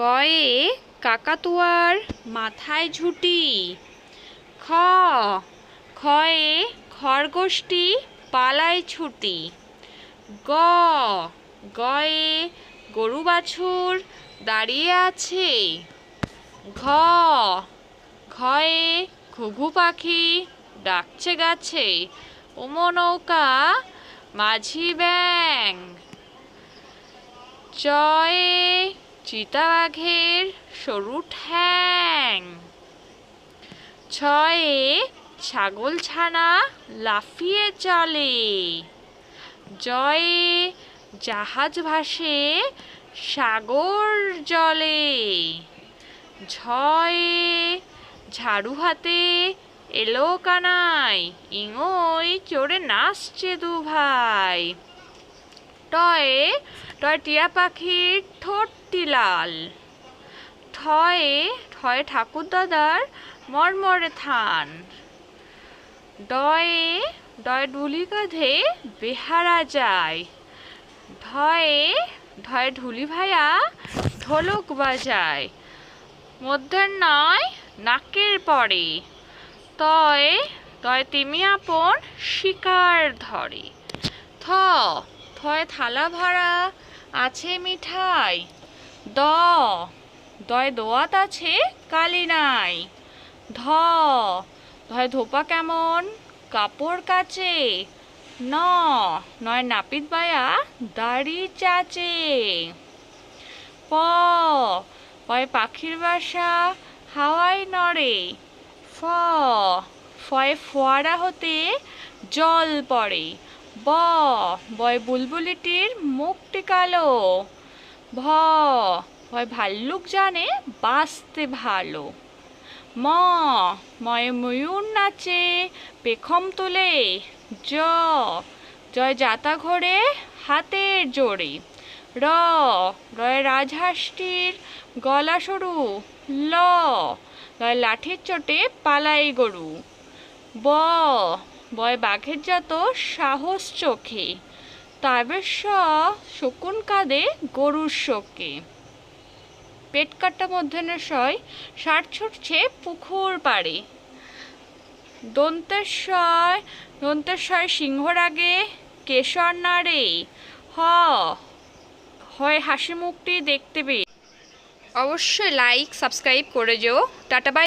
কয়ে কাকাতুয়ার মাথায় ঝুটি। খ খয়ে খরগোশটি পালায় ছুটি। গ, গয়ে গরু বাছুর দাঁড়িয়ে আছে। ঘ ঘয়ে ঘুঘু পাখি ডাকছে গাছে। ওমো নৌকা, মাঝি ব্যাং জয়ে চিতাবাঘের সরু ঠ্যাং। ছয়ে ছাগল ছানা লাফিয়ে চলে। জয়ে জাহাজ ভাসে সাগর জলে। ঝয়ে ঝাড়ু হাতে এলো কানাই ইঙই চড়ে নাচছে দু ভাই টয়ে টয় টিয়া পাখির ঠোঁটটি লাল ঠয়ে ঠয়ে ঠাকুর দাদার মরমরে থান। ডয়ে ডয় ডুলি কাঁধে বেহারা যায়। ঢয়ে ঢয়ে ঢুলি ভাইয়া ঢোলক বাজায়। মধ্যের নয়, নাকের পরে। তয় তয় তিমি আপন শিকার ধরে। থ থয় থালা ভাড়া? আছে মিঠাই। দ। দয় দোয়াত আছে কালি নাই। ধ। ধয় ধোপা কেমন? কাপড় কাচে। ন। নয় নাপিত বায়া দাড়ি চাচে। প। পয় পাখির বাসা হাওয়ায় নড়ে। ফ। ফয়ে ফোয়ারা হতে জল পড়ে। ব বয় বুলবুলিটির মুখটি কালো। ভ, ভয় ভাল্লুক জানে বাঁচতে ভালো। ম, ময়ে ময়ূর নাচে পেখম তোলে। জ, জয় যাতা ঘোরে হাতের জোরে। র, রয় রাজহাঁসটির গলা সরু। ল লয় লাঠির চোটে পালাই গরু। ব বয় বাঘের যত সাহস চোখে তারপর স শকুন কাঁদে গরুর শোকে। পেট কাটা মধ্যাহ্নের সয় ষাট ছুটছে পুকুর পাড়ে। দন্তেশ্বয় দন্তেশ্বয় সিংহর আগে কেশর নাড়ে হ, হয় হাসি মুখটি দেখতে পেয়ে। অবশ্যই লাইক সাবস্ক্রাইব করে যেও। Tata bye